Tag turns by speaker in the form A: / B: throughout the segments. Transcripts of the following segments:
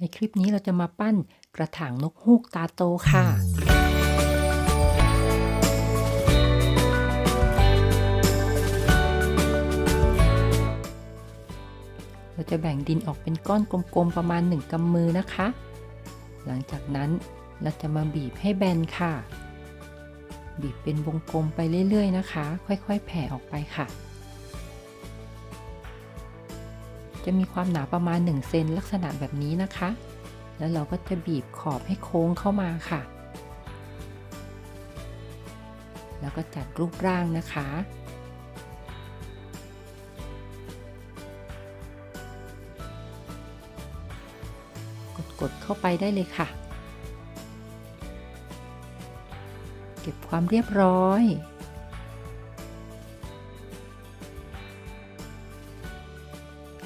A: ในคลิปนี้เราจะมาปั้นกระถางนกฮูกตาโตค่ะ เราจะแบ่งดินออกเป็นก้อนกลมๆประมาณ 1 กำมือนะคะ หลังจากนั้นเราจะมาบีบให้แบนค่ะ บีบเป็นวงกลมไปเรื่อยๆนะคะ ค่อยๆ แผ่ออกไปค่ะ จะมีความหนาประมาณ1เซนลักษณะแบบนี้นะคะ แล้วเราก็จะบีบขอบให้โค้งเข้ามาค่ะ แล้วก็จัดรูปร่างนะคะกดๆเข้าไปได้เลยค่ะ เก็บความเรียบร้อย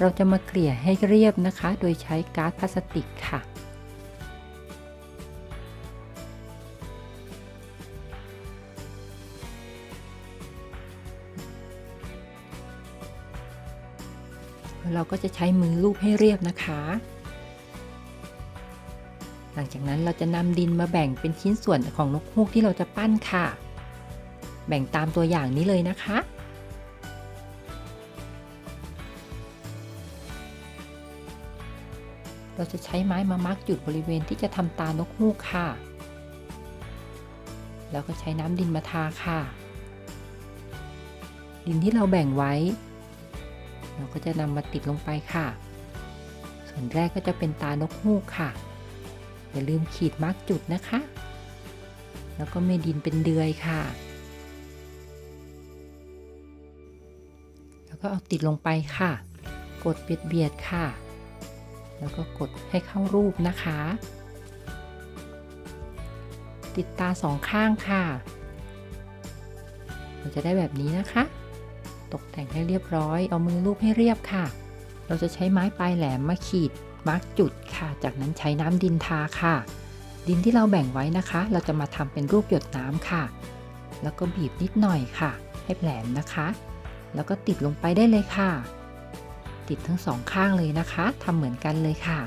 A: เราจะมาเกลี่ยให้เรียบนะคะ โดยใช้การ์ดพลาสติกค่ะเราก็จะใช้มือลูบให้เรียบนะคะ หลังจากนั้นเราจะนำดินมาแบ่งเป็นชิ้นส่วนของนกฮูกที่เราจะปั้นค่ะ แบ่งตามตัวอย่างนี้เลยนะคะ เราจะใช้ไม้มามาร์กจุดบริเวณที่จะทำตานกฮูกค่ะ แล้วก็ใช้น้ำดินมาทาค่ะ ดินที่เราแบ่งไว้ เราก็จะนำมาติดลงไปค่ะ ส่วนแรกก็จะเป็นตานกฮูกค่ะ อย่าลืมขีดมาร์กจุดนะคะ แล้วก็เมดินเป็นเดือยค่ะ แล้วก็เอาติดลงไปค่ะ กดเบียดเบียดค่ะ แล้วก็กดให้เข้ารูปนะคะ ติดตาสองข้างค่ะ เราจะได้แบบนี้นะคะ ตกแต่งให้เรียบร้อย เอามือลูบให้เรียบค่ะ เราจะใช้ไม้ปลายแหลมมาขีดมาร์กจุดค่ะ จากนั้นใช้น้ำดินทาค่ะ ดินที่เราแบ่งไว้นะคะ เราจะมาทำเป็นรูปหยดน้ำค่ะ แล้วก็บีบนิดหน่อยค่ะ ให้แหลมนะคะ แล้วก็ติดลงไปได้เลยค่ะ ติดทั้งสองข้างเลยนะคะทำเหมือนกันเลยค่ะ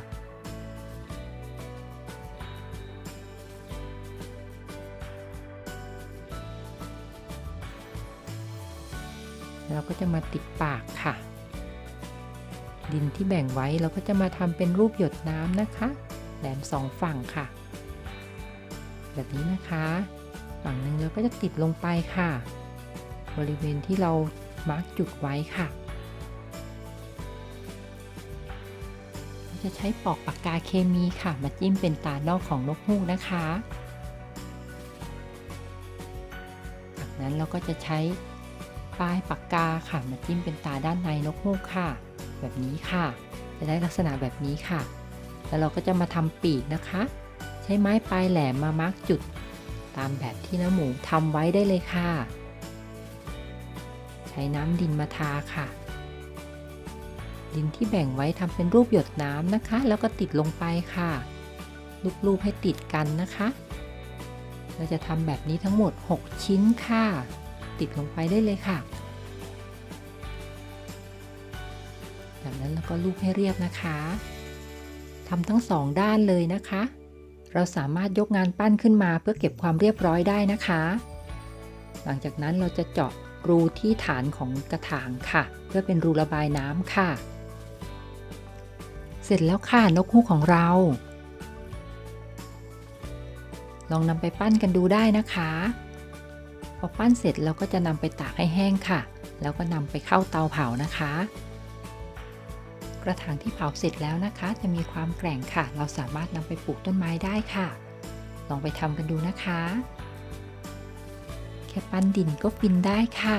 A: เราก็จะมาติดปากค่ะ ดินที่แบ่งไว้เราก็จะมาทำเป็นรูปหยดน้ำนะคะ แหลมสองฝั่งค่ะ แบบนี้นะคะ ฝั่งหนึ่งเราก็จะติดลงไปค่ะ บริเวณที่เรามาร์กจุดไว้ค่ะ จะใช้ปอกปากกาเคมีค่ะ มาจิ้มเป็นตานอกของนกฮูกนะคะ จากนั้นเราก็จะใช้ปลายปากกาค่ะ มาจิ้มเป็นตาด้านในนกฮูกค่ะ แบบนี้ค่ะ จะได้ลักษณะแบบนี้ค่ะ แล้วเราก็จะมาทำปีกนะคะ ใช้ไม้ปลายแหลมมามาร์กจุด ตามแบบที่น้าหมูทำไว้ได้เลยค่ะ ใช้น้ำดินมาทาค่ะ ดินที่แบ่งไว้ทำเป็นรูปหยดน้ำนะคะ แล้วก็ติดลงไปค่ะ ลูบๆให้ติดกันนะคะ เราจะทำแบบนี้ทั้งหมด 6 ชิ้นค่ะ ติดลงไปได้เลยค่ะ จากนั้นเราก็ลูบให้เรียบนะคะทำทั้งสองด้านเลยนะคะ เราสามารถยกงานปั้นขึ้นมาเพื่อเก็บความเรียบร้อยได้นะคะ หลังจากนั้นเราจะเจาะรูที่ฐานของกระถางค่ะ เพื่อเป็นรูระบายน้ำค่ะ เสร็จแล้วค่ะนกฮูกของเรา ลองนำไปปั้นกันดูได้นะคะ พอปั้นเสร็จเราก็จะนำไปตากให้แห้งค่ะ แล้วก็นำไปเข้าเตาเผานะคะ กระถางที่เผาเสร็จแล้วนะคะ จะมีความแกร่งค่ะ เราสามารถนำไปปลูกต้นไม้ได้ค่ะ ลองไปทำกันดูนะคะ แค่ปั้นดินก็ฟินได้ค่ะ